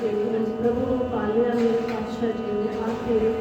ਦੇਵੀ ਹਰਿ ਪ੍ਰਭੂ ਨੂੰ ਪਾਲਿਆ ਮੇਰੇ ਪਾਤਸ਼ਾਹ ਜੀ ਨੇ ਆਪ ਤੇਰੇ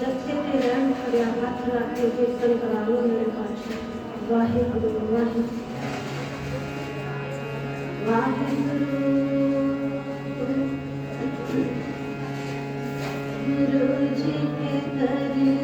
ਜੱਥੇ ਤੇ ਰਹਿਣ ਖੜਿਆ ਹੱਥ ਰੱਖ ਕੇ ਕੀਰਤਨ ਕਰਾ ਲੋ ਮੇਰੇ ਪਾਤਸ਼ਾਹ। ਵਾਹਿਗੁਰੂ ਵਾਹਿਗੁਰੂ। ਵਾਹਿਗੁਰੂ ਗੁਰੂ ਜੀ ਕੇ ਤਰੀ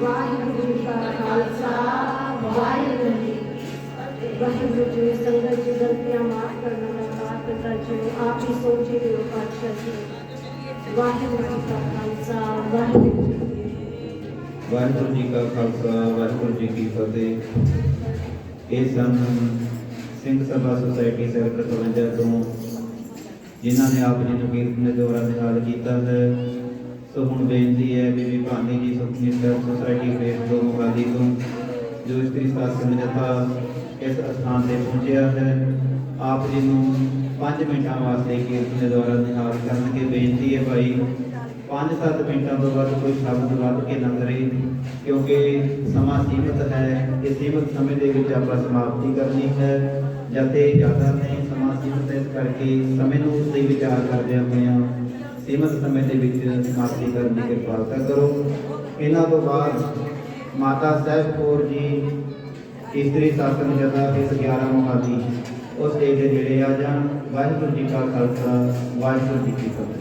ਵਾਹਿਗੁਰੂ ਜੀ ਕਾ ਖਾਲਸਾ ਵਾਹਿਗੁਰੂ ਜੀ ਵਾਹਿਗੁਰੂ ਜੀ ਸੰਗਤ ਜੀ ਗਲਤੀਆਂ ਮਾਫ ਕਰਨਾ ਪਿਤਾ ਜੀ ਆਪ ਹੀ ਸੋਚੀ ਦਿਓ ਪਾਤਸ਼ਾਹ ਜੀ ਵਾਹਿਗੁਰੂ ਜੀ ਕਾ ਖਾਲਸਾ, ਵਾਹਿਗੁਰੂ ਜੀ ਕੀ ਫਤਿਹ। ਵਾਹਿਗੁਰੂ ਜੀ ਕਾ ਖਾਲਸਾ, ਵਾਹਿਗੁਰੂ ਜੀ ਕੀ ਫਤਿਹ ਇਹ ਸਨ ਸਿੰਘ ਸਭਾ ਸੁਸਾਇਟੀ ਸੈਕਟਰ 52 ਤੋਂ, ਜਿਨ੍ਹਾਂ ਨੇ ਆਪ ਜੀ ਨੂੰ ਕੀਰਤਨ ਦੇ ਦੁਆਰਾ ਨਿਹਾਲ ਕੀਤਾ ਹੈ ਸੋ ਹੁਣ ਬੇਨਤੀ ਹੈ ਬੀਬੀ ਭਾਨੀ ਜੀ ਸੁਖਮਿੱਤਰ ਸੁਸਾਇਟੀ ਫੇਸ ਤੋਂ ਮੋਹਾਲੀ ਤੋਂ, ਜੋ ਇਸਤਰੀ ਸਾਸਨ ਜਥਾ ਇਸ ਅਸਥਾਨ ਤੇ ਪਹੁੰਚਿਆ ਹੈ ਆਪ ਜੀ ਨੂੰ 5 ਮਿੰਟਾਂ ਵਾਸਤੇ ਕੀਰਤਨ ਦੇ ਦੁਆਰਾ ਨਿਹਾਲ ਕਰਨਗੇ ਬੇਨਤੀ ਹੈ ਭਾਈ। 5-7 ਮਿੰਟਾਂ ਤੋਂ ਬਾਅਦ ਕੋਈ ਸ਼ਬਦ ਵੱਧ ਕੇ ਨਾ ਕਰੇ, ਕਿਉਂਕਿ ਸਮਾਂ ਸੀਮਿਤ ਹੈ। ਇਸ ਸੀਮਿਤ ਸਮੇਂ ਦੇ ਵਿੱਚ ਆਪਾਂ ਸਮਾਪਤੀ ਕਰਨੀ ਹੈ। ਜਤੇ ਜ਼ਿਆਦਾ ਨਹੀਂ, ਸਮਾਂ ਸੀਮਿਤ ਹੈ। ਇਸ ਕਰਕੇ ਸਮੇਂ ਨੂੰ ਸਹੀ ਵਿਚਾਰ ਕਰਦਿਆਂ ਹੋਇਆਂ ਸੀਮਿਤ ਸਮੇਂ ਦੇ ਵਿੱਚ ਸਮਾਪਤੀ ਕਰਨ ਦੀ ਕਿਰਪਾਲਤਾ ਕਰੋ। ਇਹਨਾਂ ਤੋਂ ਬਾਅਦ ਮਾਤਾ ਸਾਹਿਬ ਕੌਰ ਜੀ ਇਸਤਰੀ ਸਾਸਨ ਜਥਾ ਇਸ 11 ਮੁਹਾਲੀ, ਉਸ ਦੇ ਜਿਹੜੇ ਆ ਜਾਣ, ਵਾਹਿਗੁਰੂ ਜੀ ਕਾ ਖਾਲਸਾ, ਵਾਹਿਗੁਰੂ ਜੀ ਕੀ ਫਤਿਹ।